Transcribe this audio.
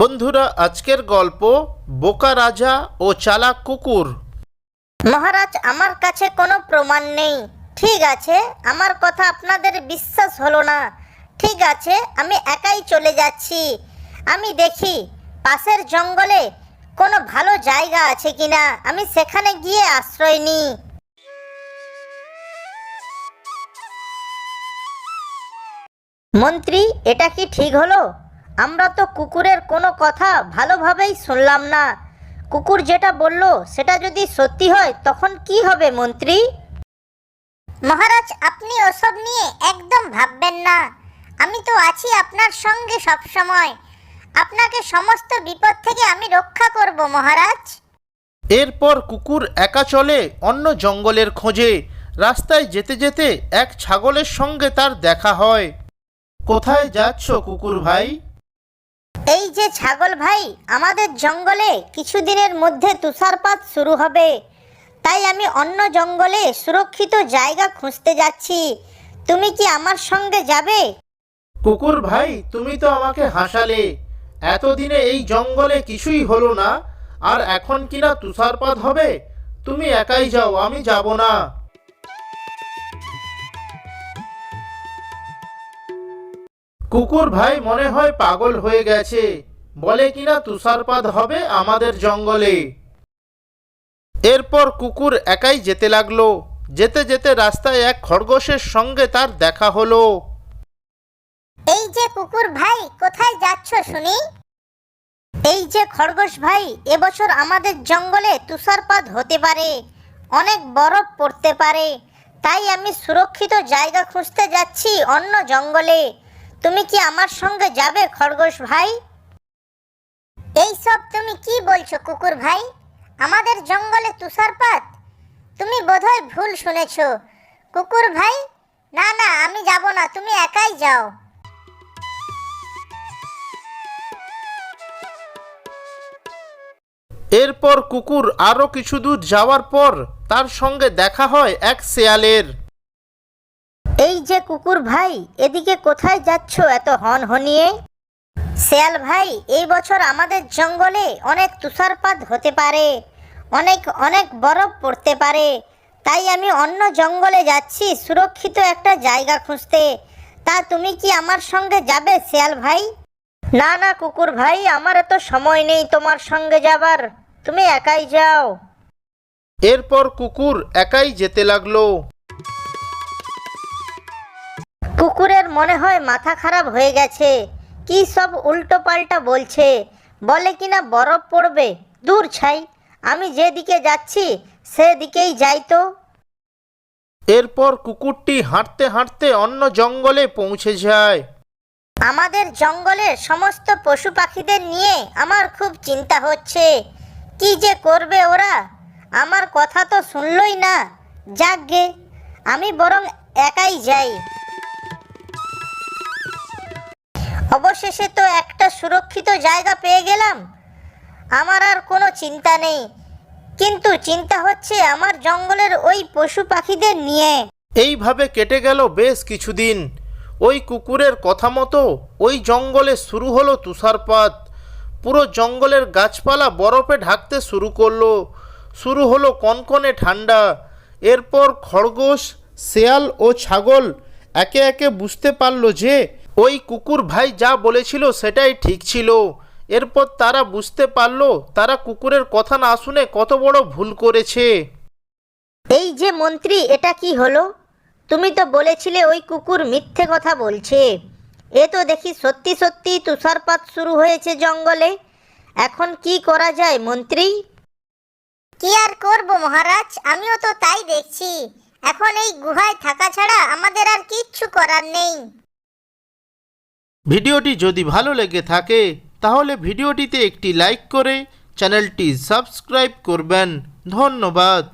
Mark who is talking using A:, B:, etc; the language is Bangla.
A: বন্ধুরা, আজকের গল্প বোকা রাজা ও চালাক কুকুর।
B: মহারাজ, আমার কাছে কোনো প্রমাণ নেই। ঠিক আছে, আমার কথা আপনাদের বিশ্বাস হলো না। ঠিক আছে, আমি একাই চলে যাচ্ছি। আমি দেখি, পাশের জঙ্গলে কোনো ভালো জায়গা আছে কিনা। আমি সেখানে গিয়ে আশ্রয় নিই। মন্ত্রী, এটা কি ঠিক হলো? আমরা তো কুকুরের কোনো কথা ভালোভাবেই শুনলাম না। কুকুর যেটা বলল সেটা যদি সত্যি হয় তখন কি হবে মন্ত্রী? মহারাজ আপনি ওসব নিয়ে একদম ভাববেন না। আমি তো আছি আপনার সঙ্গে সব সময় আপনাকে সমস্ত বিপদ থেকে আমি রক্ষা করব মহারাজ।
A: এরপর কুকুর একা চলে অন্য জঙ্গলের খোঁজে। রাস্তায় যেতে যেতে এক ছাগলের সঙ্গে তার দেখা হয়। কোথায় যাচ্ছ কুকুর ভাই?
B: এই যে ছাগল ভাই, আমাদের জঙ্গলে কিছুদিনের মধ্যে তুষারপাত শুরু হবে। তাই আমি অন্য জঙ্গলে সুরক্ষিত জায়গা খুঁজতে যাচ্ছি। তুমি কি আমার সঙ্গে যাবে?
A: কুকুর ভাই, তুমি তো আমাকে হাসালে। এতদিনে এই জঙ্গলে কিছুই হলো না। আর এখন কিনা তুষারপাত হবে? তুমি একাই যাও, আমি যাব না। কুকুর ভাই মনে হয় পাগল হয়ে গেছে। বলে কিনা তুষারপাত হবে আমাদের জঙ্গলে। এরপর কুকুর একাই যেতে লাগল। যেতে যেতে রাস্তায় এক খরগোশের সঙ্গে তার দেখা হলো।
B: এই যে কুকুর ভাই, কোথায় যাচ্ছ শুনি? এই যে খরগোশ ভাই, এবছর আমাদের জঙ্গলে তুষারপাত হতে পারে। অনেক বরফ পড়তে পারে। তাই আমি সুরক্ষিত জায়গা খুঁজতে যাচ্ছি অন্য জঙ্গলে। তুমি কি আমার সঙ্গে যাবে, খরগোশ ভাই? এই সব তুমি কি বলছো, কুকুর ভাই? আমাদের জঙ্গলে তুষারপাত? তুমি বোধহয় ভুল শুনেছো। কুকুর ভাই, না না, আমি যাব না, তুমি একাই যাও।
A: এরপর কুকুর আরও কিছু দূর যাওয়ার পর তার সঙ্গে দেখা হয় এক শেয়ালের।
B: এই যে কুকুর ভাই, এদিকে কোথায় যাচ্ছ এত হন হনিয়ে শেয়াল ভাই, এই বছর আমাদের জঙ্গলে অনেক তুষারপাত হতে পারে, অনেক অনেক বরফ পড়তে পারে। তাই আমি অন্য জঙ্গলে যাচ্ছি, সুরক্ষিত একটা জায়গা খুঁজতে। তা তুমি কি আমার সঙ্গে যাবে, শেয়াল ভাই? না না, কুকুর ভাই, আমার এত সময় নেই তোমার সঙ্গে যাবার। তুমি একাই যাও।
A: এরপর কুকুর একাই যেতে লাগল।
B: কুকুরের মনে হয় মাথা খারাপ হয়ে গেছে। কি সব উল্টো পাল্টা বলছে? বলে কিনা বরফ পড়বে? দূর ছাই আমি যেদিকে যাচ্ছি সেদিকেই যাই তো।
A: এরপর কুকুরটি হাঁটতে হাঁটতে অন্য জঙ্গলে পৌঁছে যায়।
B: আমাদের জঙ্গলের সমস্ত পশু পাখিদের নিয়ে আমার খুব চিন্তা হচ্ছে। কি যে করবে ওরা? আমার কথা তো শুনলই না। যাক গে আমি বরং একাই যাই। অবশেষে তো একটা সুরক্ষিত জায়গা পেয়ে গেলাম। আমার আর কোনো চিন্তা নেই। কিন্তু চিন্তা হচ্ছে আমার জঙ্গলের ওই পশু পাখিদের নিয়ে।
A: এইভাবে কেটে গেল বেশ কিছুদিন। ওই কুকুরের কথা মতো ওই জঙ্গলে শুরু হলো তুষারপাত। পুরো জঙ্গলের গাছপালা বরফে ঢাকতে শুরু করল। শুরু হলো কনকনে ঠান্ডা। এরপর খরগোশ, শেয়াল ও ছাগল একে একে বুঝতে পারল যে ওই কুকুর ভাই যা বলেছিল সেটাই ঠিক ছিল। এরপর তারা বুঝতে পারল তারা কুকুরের কথা না শুনে কত বড় ভুল করেছে।
B: এই যে মন্ত্রী এটা কি হলো? তুমি তো বলেছিলে ওই কুকুর মিথ্যে কথা বলছে। এ তো দেখি সত্যি সত্যি তুষারপাত শুরু হয়েছে জঙ্গলে। এখন কি করা যায় মন্ত্রী? কি আর করব মহারাজ? আমিও তো তাই দেখছি। এখন এই গুহায় থাকা ছাড়া আমাদের আর কিচ্ছু করার নেই।
A: ভিডিওটি যদি ভালো লেগে থাকে তাহলে ভিডিওটিতে একটি লাইক করে চ্যানেলটি সাবস্ক্রাইব করবেন। ধন্যবাদ।